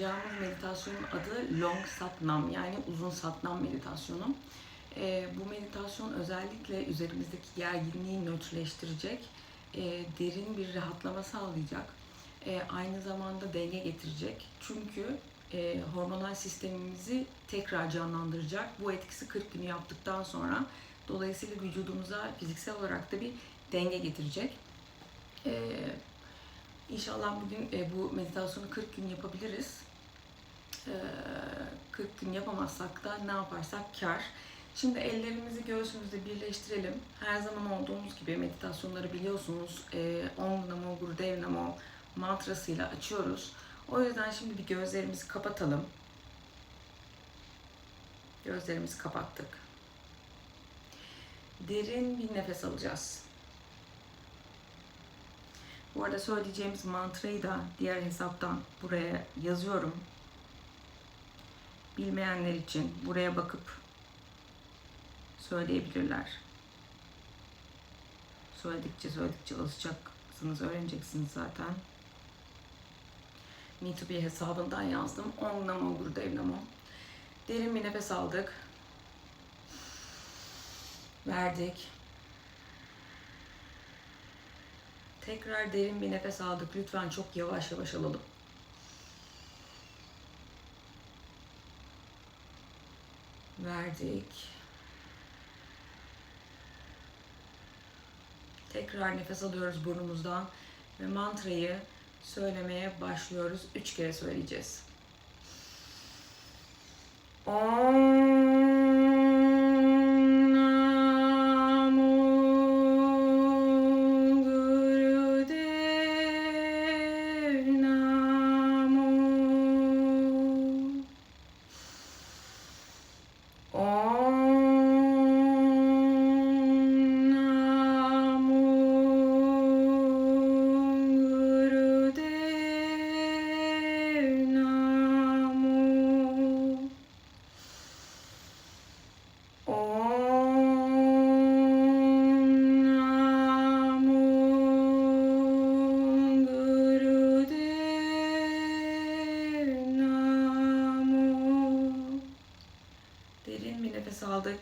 yapacağımız meditasyonun adı Long Satnam yani uzun satnam meditasyonu. Ee, bu meditasyon özellikle üzerimizdeki gerginliği nötrleştirecek, e, derin bir rahatlama sağlayacak, e, aynı zamanda denge getirecek. Çünkü e, hormonal sistemimizi tekrar canlandıracak. Bu etkisi 40 günü yaptıktan sonra dolayısıyla vücudumuza fiziksel olarak da bir denge getirecek. E, İnşallah bugün e, bu meditasyonu 40 gün yapabiliriz. E, 40 gün yapamazsak da ne yaparsak kar. Şimdi ellerimizi göğsümüzde birleştirelim. Her zaman olduğumuz gibi meditasyonları biliyorsunuz. E, Om Namo Gurudev Namo mantrasıyla açıyoruz. O yüzden şimdi bir gözlerimizi kapatalım. Gözlerimizi kapattık. Derin bir nefes alacağız. Bu arada söyleyeceğimiz mantrayı da diğer hesaptan buraya yazıyorum. Bilmeyenler için buraya bakıp söyleyebilirler. Söyledikçe söyledikçe alışacaksınız, öğreneceksiniz zaten. Me2B hesabından yazdım. Om Namo Gurudev Namo. Derin bir nefes aldık. Verdik. Tekrar derin bir nefes aldık. Lütfen çok yavaş yavaş alalım. Verdik. Tekrar nefes alıyoruz burnumuzdan ve mantrayı söylemeye başlıyoruz. Üç kere söyleyeceğiz. Om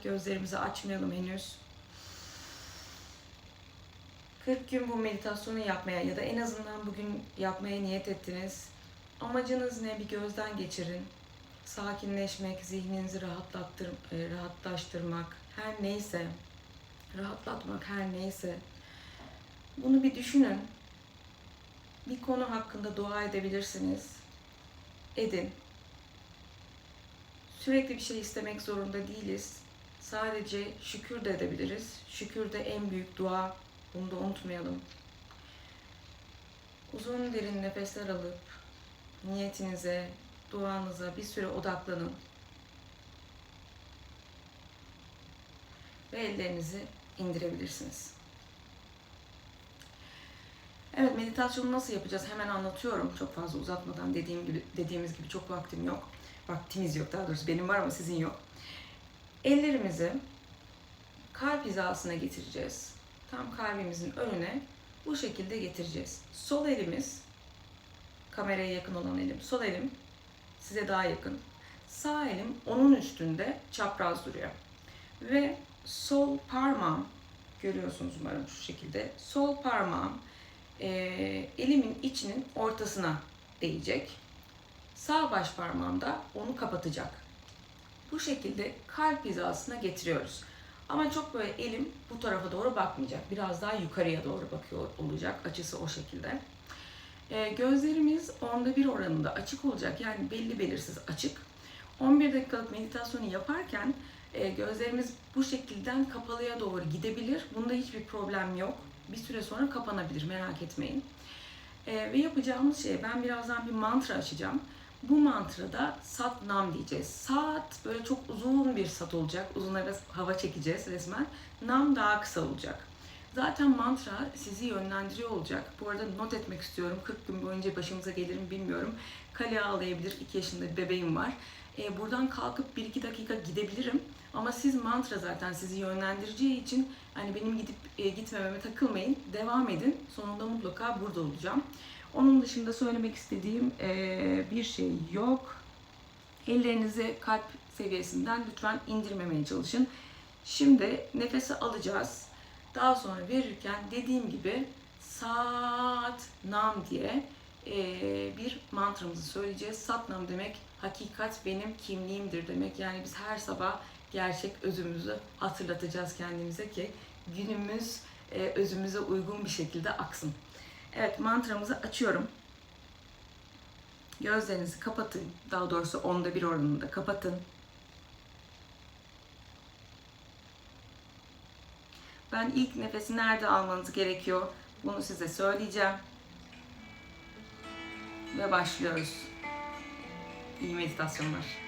Gözlerimizi açmayalım henüz. 40 gün bu meditasyonu yapmaya ya da en azından bugün yapmaya niyet ettiniz. Amacınız ne? Bir gözden geçirin. Sakinleşmek, zihninizi rahatlattır, e, rahatlaştırmak, her neyse, rahatlatmak her neyse. Bunu bir düşünün. Bir konu hakkında dua edebilirsiniz. Edin. Sürekli bir şey istemek zorunda değiliz. Sadece şükür de edebiliriz. Şükür de en büyük dua. Bunu da unutmayalım. Uzun derin nefesler alıp niyetinize, duanıza bir süre odaklanın. Ve ellerinizi indirebilirsiniz. Evet meditasyonu nasıl yapacağız hemen anlatıyorum. Çok fazla uzatmadan dediğim gibi dediğimiz gibi çok vaktim yok. Vaktimiz yok daha doğrusu benim var ama sizin yok. Ellerimizi kalp hizasına getireceğiz. Tam kalbimizin önüne bu şekilde getireceğiz. Sol elimiz kameraya yakın olan elim. Sol elim size daha yakın. Sağ elim onun üstünde çapraz duruyor. Ve sol parmağım görüyorsunuz umarım şu şekilde. Sol parmağım e, elimin içinin ortasına değecek. Sağ baş parmağım da onu kapatacak. Bu şekilde kalp hizasına getiriyoruz. Ama çok böyle elim bu tarafa doğru bakmayacak. Biraz daha yukarıya doğru bakıyor olacak. Açısı o şekilde. E, gözlerimiz onda bir oranında açık olacak. Yani belli belirsiz açık. 11 dakikalık meditasyonu yaparken e, gözlerimiz bu şekilden kapalıya doğru gidebilir. Bunda hiçbir problem yok. Bir süre sonra kapanabilir merak etmeyin. E, ve yapacağımız şey ben birazdan bir mantra açacağım. Bu mantrada sat nam diyeceğiz. Sat böyle çok uzun bir sat olacak. Uzun hava çekeceğiz resmen. Nam daha kısa olacak. Zaten mantra sizi yönlendiriyor olacak. Bu arada not etmek istiyorum. 40 gün boyunca başımıza gelir mi bilmiyorum. Kale ağlayabilir. 2 yaşında bir bebeğim var. E, buradan kalkıp 1-2 dakika gidebilirim. Ama siz mantra zaten sizi yönlendireceği için hani benim gidip e, gitmememe takılmayın. Devam edin. Sonunda mutlaka burada olacağım. Onun dışında söylemek istediğim eee, bir şey yok. Ellerinizi kalp seviyesinden lütfen indirmemeye çalışın. Şimdi nefesi alacağız. Daha sonra verirken dediğim gibi Sat Nam diye eee, bir mantramızı söyleyeceğiz. Sat Nam demek hakikat benim kimliğimdir demek. Yani biz her sabah gerçek özümüzü hatırlatacağız kendimize ki günümüz eee, özümüze uygun bir şekilde aksın. Evet mantramızı açıyorum. Gözlerinizi kapatın. Daha doğrusu onda bir oranında kapatın. Ben ilk nefesi nerede almanız gerekiyor? Bunu size söyleyeceğim. Ve başlıyoruz. İyi meditasyonlar.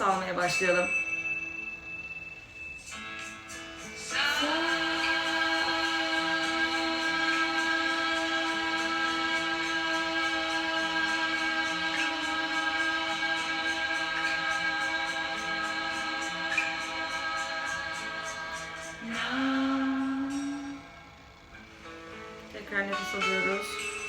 Nefes almaya başlayalım. Tekrar nefes alıyoruz.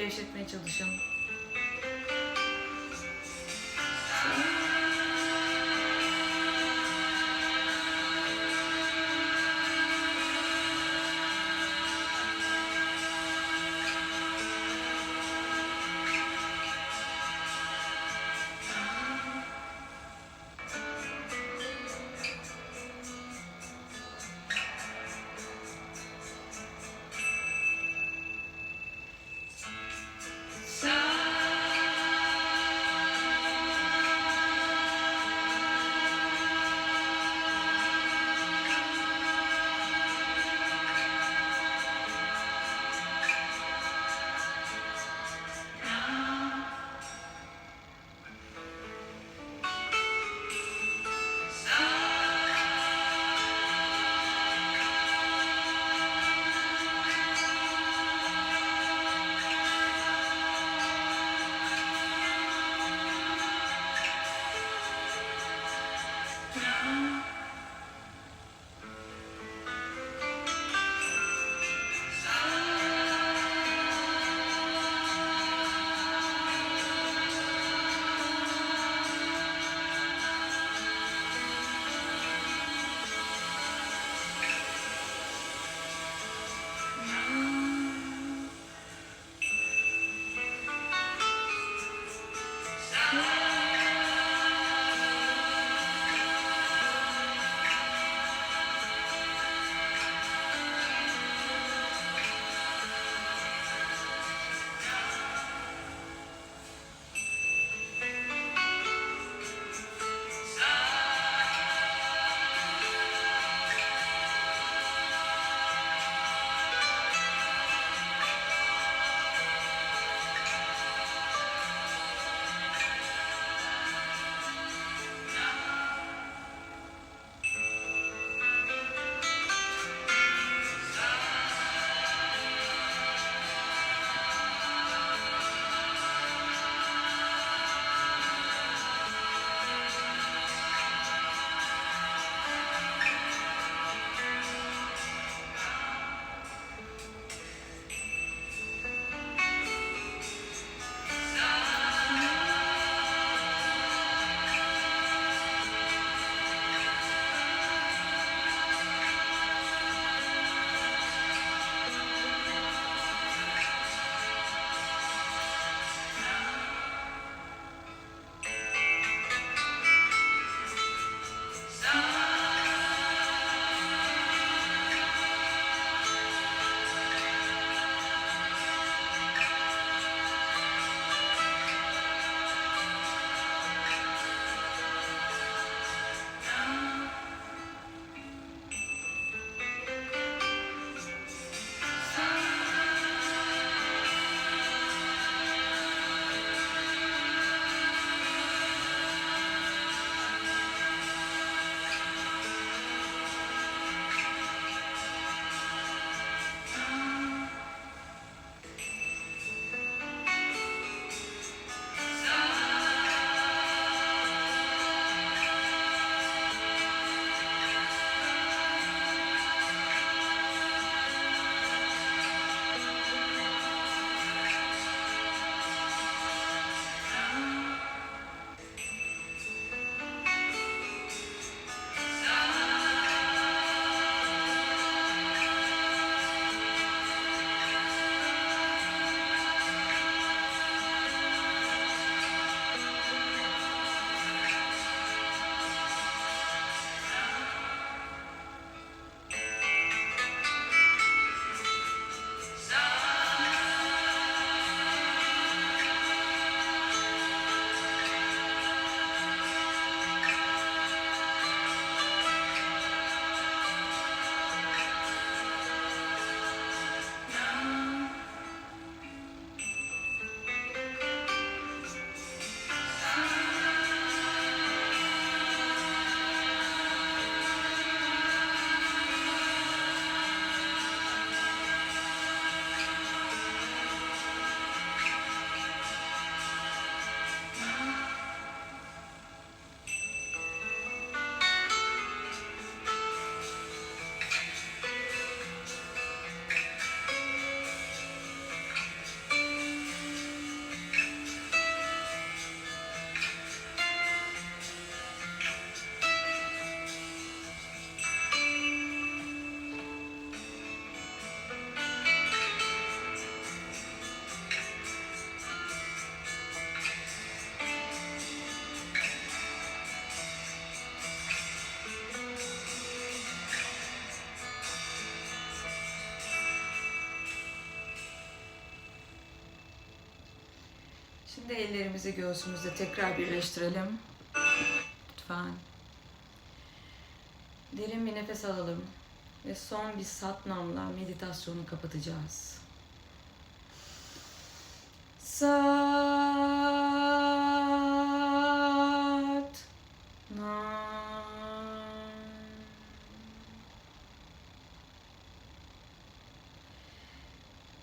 Gevşetmeye çalışın. Şimdi ellerimizi göğsümüzde tekrar birleştirelim. Lütfen. Derin bir nefes alalım. Ve son bir satnamla meditasyonu kapatacağız. Sat.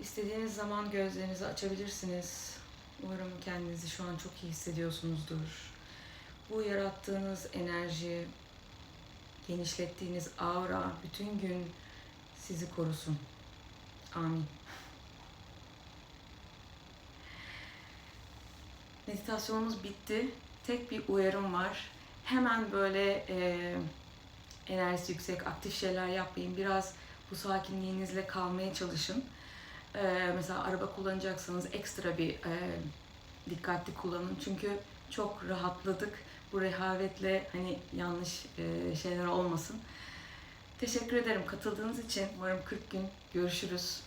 İstediğiniz zaman gözlerinizi açabilirsiniz. Umarım kendinizi şu an çok iyi hissediyorsunuzdur. Bu yarattığınız enerji, genişlettiğiniz aura bütün gün sizi korusun. Amin. Meditasyonumuz bitti. Tek bir uyarım var. Hemen böyle e, enerjisi yüksek, aktif şeyler yapmayın. Biraz bu sakinliğinizle kalmaya çalışın. E, mesela araba kullanacaksanız ekstra bir e, dikkatli kullanın. Çünkü çok rahatladık. Bu rehavetle hani yanlış e, şeyler olmasın. Teşekkür ederim katıldığınız için. Umarım 40 gün görüşürüz.